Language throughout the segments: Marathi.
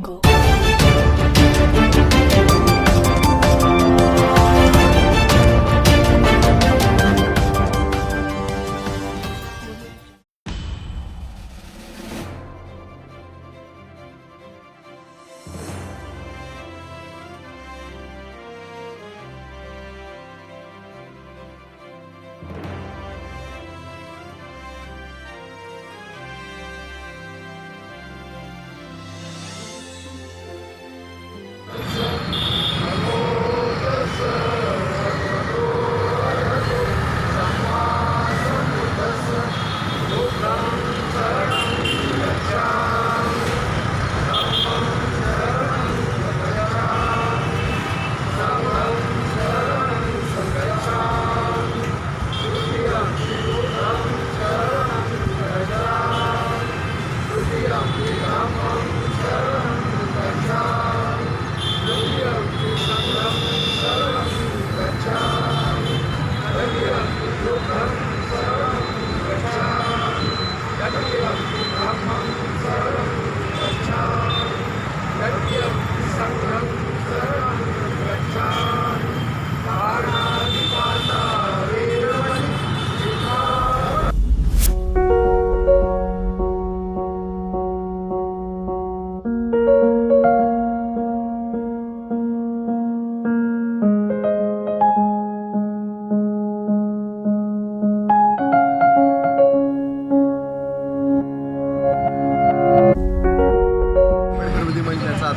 jungle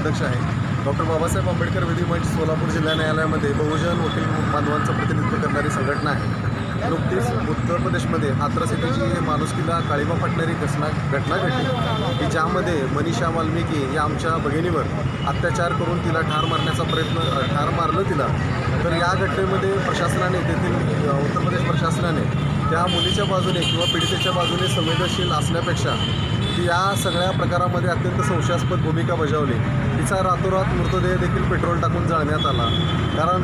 अध्यक्ष आहे. डॉक्टर बाबासाहेब आंबेडकर विधी मंच सोलापूर जिल्हा न्यायालयामध्ये बहुजन वकील बांधवांचं प्रतिनिधित्व करणारी संघटना आहे. नुकतीच उत्तर प्रदेशमध्ये हाथरस येथे जी माणुसकीला काळीमा फाटणारी घटना घटना घडली. की ज्यामध्ये मनीषा वाल्मिकी या आमच्या भगिनीवर अत्याचार करून तिला ठार मारण्याचा प्रयत्न ठार मारलं तिला. तर या घटनेमध्ये प्रशासनाने तेथील उत्तर प्रदेश प्रशासनाने त्या मुलीच्या बाजूने किंवा पीडितेच्या बाजूने संवेदनशील असण्यापेक्षा या सगळ्या प्रकारामध्ये अत्यंत संशयास्पद भूमिका बजावली. तिचा रातोरात मृतदेह देखील पेट्रोल टाकून जाळण्यात आला. कारण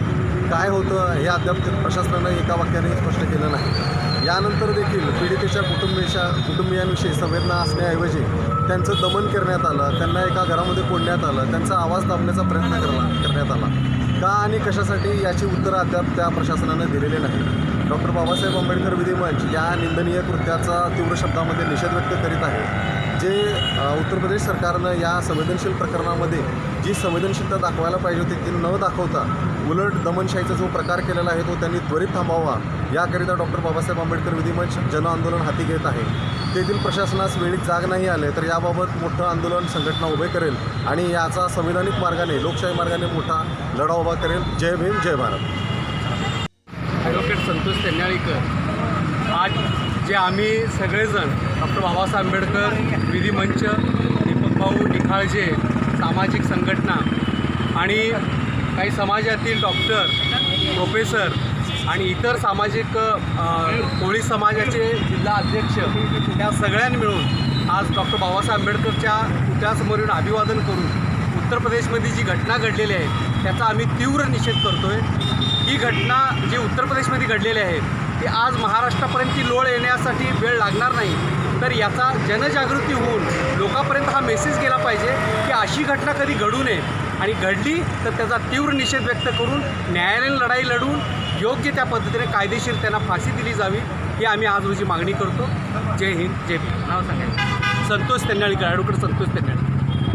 काय होतं हे अद्याप प्रशासनानं एका वाक्याने स्पष्ट केलं नाही. यानंतर देखील पीडितेच्या कुटुंबियाच्या कुटुंबियांविषयी संवेदना असण्याऐवजी त्यांचं दमन करण्यात आलं त्यांना एका घरामध्ये कोंडण्यात आलं त्यांचा आवाज दाबण्याचा प्रयत्न करला करण्यात आला. का आणि कशासाठी याची उत्तरं अद्याप त्या प्रशासनानं दिलेली नाही डॉक्टर बाबासाहेब आंबेडकर विधिमंच या निंदनीय कृत्याचा तीव्र शब्दामध्ये निषेध व्यक्त करीत आहे. जे उत्तर प्रदेश सरकारनं या संवेदनशील प्रकरणामध्ये जी संवेदनशीलता दाखवायला पाहिजे होती ती न दाखवता उलट दमनशाहीचा जो प्रकार केलेला आहे तो त्यांनी त्वरित थांबावा. याकरिता डॉक्टर बाबासाहेब आंबेडकर विधिमंच जनआंदोलन हाती घेत आहे. तेथील प्रशासनास वेळीत जाग नाही आले तर याबाबत मोठं आंदोलन संघटना उभे करेल आणि याचा संविधानिक मार्गाने लोकशाही मार्गाने मोठा लढा उभा करेल. जय भीम जय भारत. ॲडव्होकेट संतोष तेन्याळीकर. आज जे आम्ही सगळेजण डॉक्टर बाबासाहेब आंबेडकर विधी मंच दीपक भाऊ निखाळजे सामाजिक संघटना आणि काही समाजातील डॉक्टर प्रोफेसर आणि इतर सामाजिक कोळी समाजाचे जिल्हा अध्यक्ष या सगळ्यांनी मिळून आज डॉक्टर बाबासाहेब आंबेडकरच्या पुतळ्यासमोर येऊन अभिवादन करून उत्तर प्रदेशमध्ये जी घटना घडलेली आहे त्याचा आम्ही तीव्र निषेध करतो आहे ही घटना जी उत्तर प्रदेशमध्ये घडलेली आहे ती आज महाराष्ट्रापर्यंत ती लोळ येण्यासाठी वेळ लागणार नाही. तर याचा जनजागृती होऊन लोकांपर्यंत हा मेसेज गेला पाहिजे की अशी घटना कधी घडू नये. आणि घडली तर त्याचा तीव्र निषेध व्यक्त करून न्यायालयीन लढाई लढवून योग्य त्या पद्धतीने कायदेशीर त्यांना फाशी दिली जावी ही आम्ही आज रोजी मागणी करतो. जय हिंद जय भीम. नाव सांगायचं. संतोष तेन्नाळीकर ॲडव्होकेट संतोष तेन्नाळी